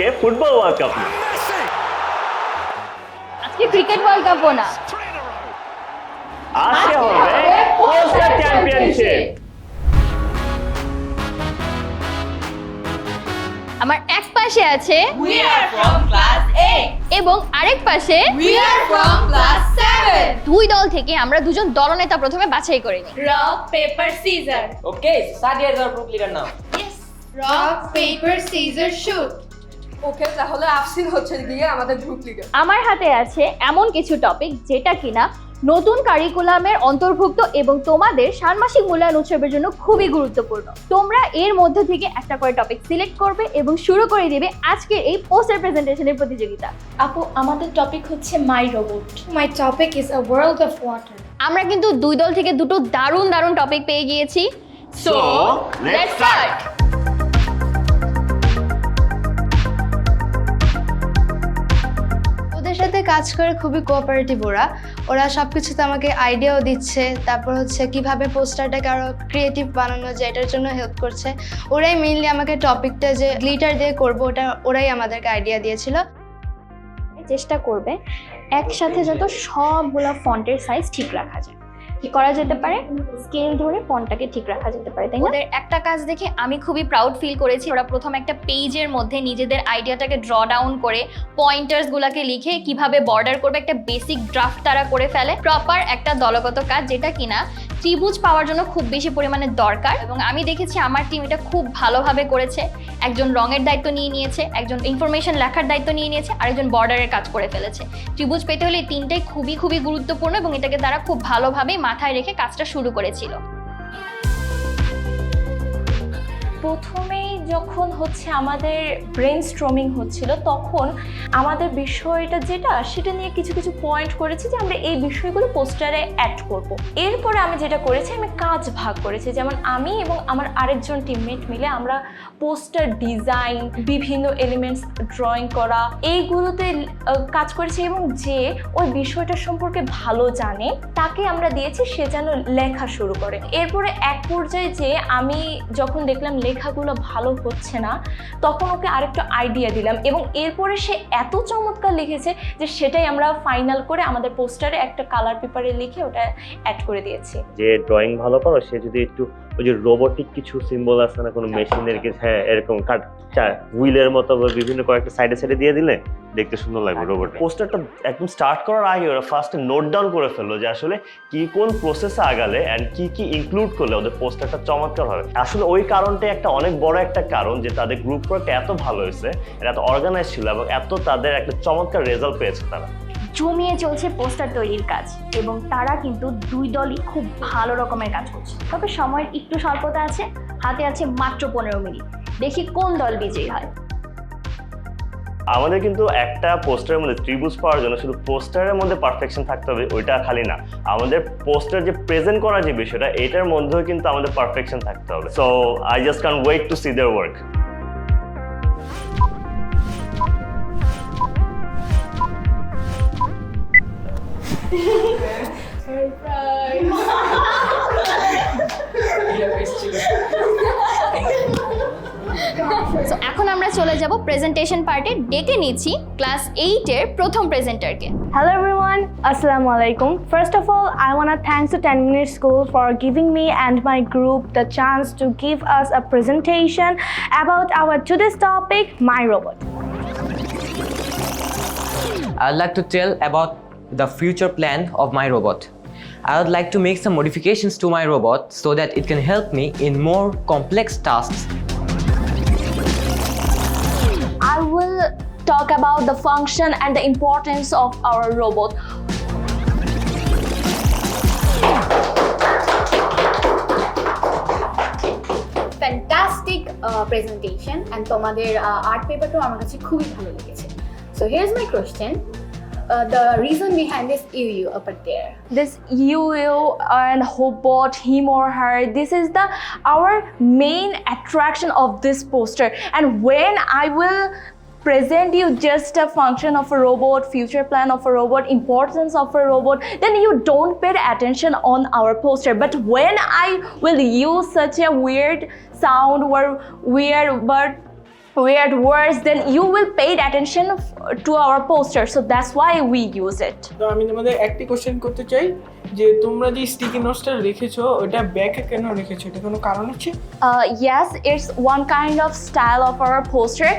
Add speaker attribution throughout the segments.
Speaker 1: আজকে football world cup না
Speaker 2: আজকে ক্রিকেট ওয়ার্ল্ড কাপ না।
Speaker 1: আজকে হবে পোস্টার চ্যাম্পিয়নশিপ
Speaker 2: আমার এক পাশে আছে
Speaker 3: we are from class A
Speaker 2: এবং আরেক পাশে
Speaker 3: উই আর ফ্রম ক্লাস 7
Speaker 2: দুই দল থেকে আমরা দুজন দলনেতা প্রথমে বাছাই করে নিই।
Speaker 3: Rock paper scissor
Speaker 4: okay Sadia is our leader now
Speaker 3: yes rock paper scissor shoot
Speaker 5: okay তাহলে আফসিন হচ্ছে গিয়ে আমাদের গ্রুপ লিডার
Speaker 2: আমার হাতে আছে এমন কিছু টপিক যেটা কিনা নতুন কারিকুলামের অন্তর্ভুক্ত এবং তোমাদের ষান্মাসিক মূল্যায়ন উৎসবের জন্য খুবই গুরুত্বপূর্ণ। তোমরা এর মধ্যে থেকে একটা করে টপিক সিলেক্ট করবে এবং শুরু করে দিবে আজকের এই পোস্টার প্রেজেন্টেশনের প্রতিযোগিতা।
Speaker 6: আপু আমাদের টপিক হচ্ছে my robot
Speaker 3: my topic is a world of water
Speaker 2: আমরা কিন্তু দুই দল থেকে দুটো দারুণ দারুণ টপিক পেয়ে গিয়েছি। সো লেটস স্টার্ট
Speaker 7: সাথে কাজ করে খুবই কোঅপারেটিভ ওরা। ওরা সব কিছুতে আমাকে আইডিয়াও দিচ্ছে, তারপর হচ্ছে কীভাবে পোস্টারটাকে আরও ক্রিয়েটিভ বানানো যায়, এটার জন্য হেল্প করছে। ওরাই মেইনলি আমাকে টপিকটা যে গ্লিটার দিয়ে করব, ওটা ওরাই আমাদেরকে আইডিয়া দিয়েছিল।
Speaker 2: চেষ্টা করবে, একসাথে যত সবগুলো ফন্টের সাইজ ঠিক রাখা যায়। কি করা যেতে পারে? স্কেল ধরে ফন্টটাকে ঠিক রাখা যেতে পারে, তাই না? ওদের একটা কাজ দেখে আমি খুবই প্রাউড ফিল করেছি। ওরা প্রথম একটা পেজের মধ্যে নিজেদের আইডিয়াটাকে ড্র ডাউন করে পয়েন্টার্স গুলাকে লিখে কীভাবে বর্ডার করবে, একটা বেসিক ড্রাফট তারা করে ফেলে। প্রপার একটা দলগত কাজ, যেটা কিনা ত্রিভুজ পাওয়ার জন্য খুব বেশি পরিমাণে দরকার। এবং আমি দেখেছি আমার টিম এটা খুব ভালোভাবে করেছে। একজন রঙের দায়িত্ব নিয়ে নিয়েছে, একজন ইনফরমেশন লেখার দায়িত্ব নিয়ে নিয়েছে আর একজন বর্ডারের কাজ করে ফেলেছে। ত্রিভুজ পেতে হলে তিনটাই খুবই খুবই গুরুত্বপূর্ণ এবং এটাকে তারা খুব ভালোভাবে মাথায় রেখে কাজটা শুরু করেছিল।
Speaker 6: প্রথমেই যখন হচ্ছে আমাদের ব্রেন স্ট্রমিং হচ্ছিল, তখন আমাদের বিষয়টা যেটা, সেটা নিয়ে কিছু কিছু পয়েন্ট করেছি যে আমরা এই বিষয়গুলো পোস্টারে অ্যাড করব। এরপরে আমি যেটা করেছি, আমি কাজ ভাগ করেছি যেমন আমি এবং আমার আরেকজন টিমমেট মিলে আমরা পোস্টার ডিজাইন বিভিন্ন এলিমেন্টস ড্রয়িং করা, এইগুলোতে কাজ করেছি এবং যে ওই বিষয়টা সম্পর্কে ভালো জানে, তাকে আমরা দিয়েছি, সে যেন লেখা শুরু করে এরপরে এক পর্যায়ে যে আমি যখন দেখলাম লেখাগুলো ভালো হচ্ছে না, তখন ওকে আরেকটা আইডিয়া দিলাম এবং এরপরে সে এত চমৎকার লিখেছে যে সেটাই আমরা ফাইনাল করে আমাদের পোস্টারে একটা কালার পেপারে লিখে ওটা অ্যাড করে দিয়েছি।
Speaker 1: যে ড্রয়িং ভালো পারো, সে যদি একটু ওই যে রোবটিক কিছু সিম্বল আছে না কোনো মেশিনের কিছু হ্যাঁ এরকম কাট হুইলের মতো বা বিভিন্ন কয়েকটা সাইডে সাইডে দিয়ে দিলে দেখতে সুন্দর লাগবে রোবট পোস্টারটা একদম স্টার্ট করার আগে ওরা ফার্স্টে নোট ডাউন করে ফেলল যে আসলে কি কোন প্রসেসে আগালে অ্যান্ড কি কি ইনক্লুড করলে ওদের পোস্টারটা চমৎকার হবে। আসলে ওই কারণটাই একটা অনেক বড় একটা কারণ যে তাদের গ্রুপ ওয়ার্কটা এত ভালো হয়েছে এত অর্গানাইজ ছিল এবং এত তাদের একটা চমৎকার রেজাল্ট পেয়েছে তারা।
Speaker 2: জমিয়ে চলছে পোস্টার তৈরির কাজ এবং তারা কিন্তু দুই দলই খুব ভালো রকমের কাজ করছে। তবে সময়ের একটু স্বল্পতা আছে, হাতে আছে মাত্র পনেরো মিনিট। দেখি কোন দল বিজয়ী হয়।
Speaker 1: আমাদের কিন্তু একটা পোস্টারের মধ্যে ত্রিভুজ পাওয়ার জন্য শুধু পোস্টারের মধ্যে পারফেকশন থাকতে হবে, ওইটা খালি না। আমাদের পোস্টার যে প্রেজেন্ট করার যে বিষয়টা, এটার মধ্যেও কিন্তু আমাদের পারফেকশন থাকতে হবে। So I just can wait to see their work
Speaker 2: so এখন আমরা চলে যাব প্রেজেন্টেশন পার্টে ডেকে নিচ্ছি ক্লাস এইটের প্রথম প্রেজেন্টারকে
Speaker 8: হ্যালো এভরিওয়ান আসসালামু আলাইকুম first of all I want are thanks to ten minute school for giving me and my group the chance to give us a presentation about our to this topic my robot
Speaker 4: I like to tell about the future plan of my robot. I would like to make some modifications to my robot so that it can help me in more complex tasks.
Speaker 6: I will talk about the function and the importance of our robot.
Speaker 9: Fantastic presentation and তোমাদের art পেপারটাও আমার কাছে খুবই ভালো লেগেছে so here's my question uh, the reason behind this UU over there.
Speaker 6: This UU and Hobot, him or her, this is the our main attraction of this poster. And when I will present you just a function of a robot, future plan of a robot, importance of a robot, then you don't pay attention on our poster. But when I will use such a weird sound or weird but weird words, then you will pay attention to our poster. So that's why we use it.
Speaker 10: তো আমি তোমাদের একটি question করতে চাই যে তোমরা যে sticky নোটসটা রেখেছো ওটা ব্যাকে কেন রেখেছো এটা কোনো কারণ আছে
Speaker 6: Uh, yes, it's one kind of style of our poster.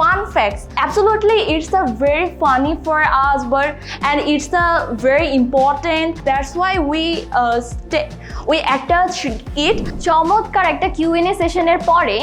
Speaker 6: Fun facts. Absolutely, it's a very funny for us, but and it's a very important. That's why we uh, sta- we attach it.
Speaker 2: চমৎকার একটা QnA সেশনের পরে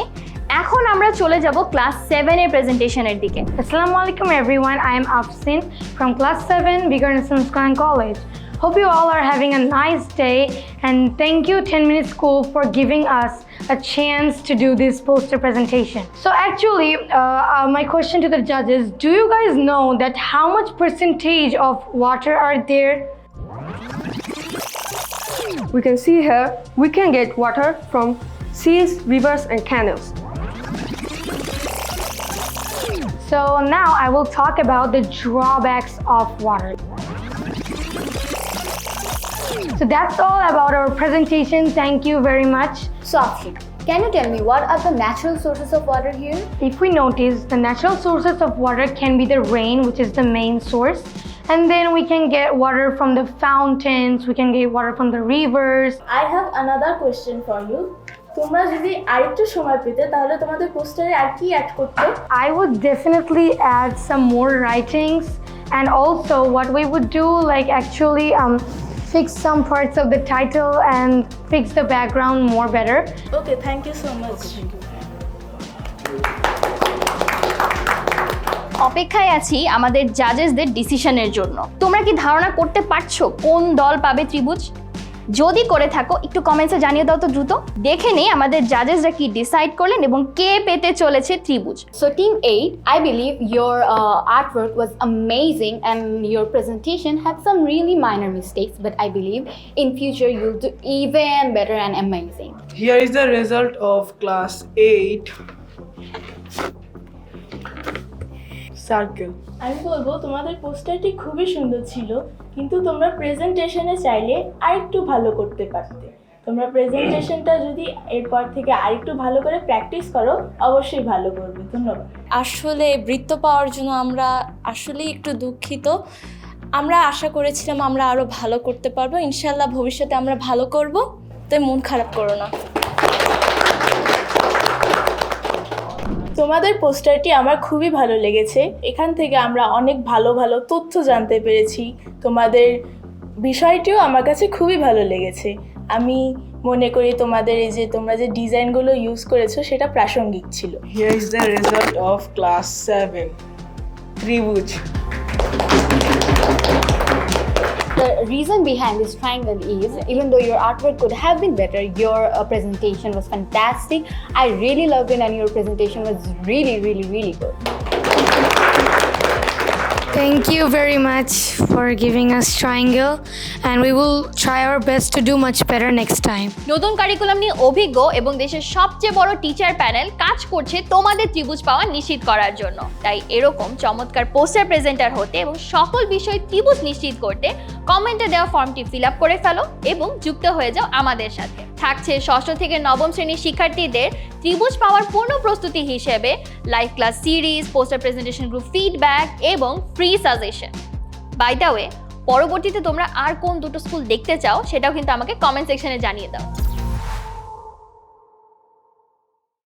Speaker 2: এখন আমরা চলে যাব class সেভেনের প্রেজেন্টেশনের দিকে
Speaker 8: Assalamu alaikum everyone. I am Afsin from class 7 Bigger Nations Khan College. Hope you all are having a nice day and thank you 10 Minute School for giving us a chance to do this poster presentation. So actually, uh, uh, my question to the judges, do you guys know that how much percentage of water are there
Speaker 5: We can see here, we can get water from seas, rivers, and canals.
Speaker 8: So now I will talk about the drawbacks of water. So that's all about our presentation. Thank you very much.
Speaker 9: Sophie, can you tell me what are the natural sources of water here?
Speaker 8: If we notice, the natural sources of water can be the rain, which is the main source. And then we can get water from the fountains, we can get water from the rivers.
Speaker 11: I have another question for you. তোমরা যদি আরেকটু সময় তাহলে তোমাদের পোস্টারে আর কি add করতে?
Speaker 8: I would definitely add some writings and also what we would do like actually fix some parts of the title and fix the background more better
Speaker 11: okay thank you so much
Speaker 2: অপেক্ষায় আছি আমাদের জাজেসদের ডিসিশনের জন্য। তোমরা কি ধারণা করতে পারছ কোন দল পাবে ত্রিভুজ? যদি করে থাকো একটু কমেন্টসে জানিয়ে দাও তো দ্রুত। দেখে নেই আমাদের জাজেসরা কি ডিসাইড করলেন এবং কে পেতে চলেছে ত্রিভুজ।
Speaker 9: So team eight I believe your art work was amazing and your presentation had some really minor mistakes but I believe in future you'll do even better and amazing
Speaker 10: here is the result of class eight circle.
Speaker 11: আমি বলব তোমাদের পোস্টারটি খুবই সুন্দর ছিল কিন্তু তোমরা প্রেজেন্টেশনে চাইলে আরেকটু ভালো করতে পারতে। তোমরা প্রেজেন্টেশনটা যদি এরপর থেকে আরেকটু ভালো করে প্র্যাকটিস করো অবশ্যই ভালো করবে। ধন্যবাদ।
Speaker 6: আসলে বৃত্ত পাওয়ার জন্য আমরা আসলে একটু দুঃখিত। আমরা আশা করেছিলাম আমরা আরও ভালো করতে পারব। ইনশাল্লাহ ভবিষ্যতে আমরা ভালো করব। তাই মন খারাপ করো না।
Speaker 11: তোমাদের পোস্টারটি আমার খুবই ভালো লেগেছে। এখান থেকে আমরা অনেক ভালো ভালো তথ্য জানতে পেরেছি। তোমাদের বিষয়টিও আমার কাছে খুবই ভালো লেগেছে। আমি মনে করি তোমাদের এই যে তোমরা যে ডিজাইনগুলো ইউজ করেছ, সেটা প্রাসঙ্গিক ছিল।
Speaker 10: Here is the result of class 7 Trivuj.
Speaker 9: The reason behind this triangle is even though your artwork could have been better, your uh, presentation was fantastic. I really loved it, and your presentation was really, really, really good.
Speaker 7: Thank you very much for giving us triangle, and we will try our best to do much better next time.
Speaker 2: নতুন curriculum নিয়ে অভিজ্ঞ এবং দেশের সবচেয়ে বড় teacher panel কাজ করছে তোমাদের ত্রিভুজ পাওয়া নিশ্চিত করার জন্য তাই এরকম চমৎকার পোস্টার প্রেজেন্টার হতে এবং সকল বিষয় ত্রিভুজ নিশ্চিত করতে কমেন্টে দেওয়া ফর্মটি ফিল আপ করে ফেলো এবং যুক্ত হয়ে যাও আমাদের সাথে থাকছে ষষ্ঠ থেকে নবম শ্রেণির শিক্ষার্থীদের ত্রিভুজ পাওয়ার পূর্ণ প্রস্তুতি হিসেবে live class series poster presentation group feedback এবং free suggestion by the way পরবর্তীতে তোমরা আর কোন দুটো স্কুল দেখতে চাও সেটাও কিন্তু আমাকে কমেন্ট সেকশনে জানিয়ে দাও।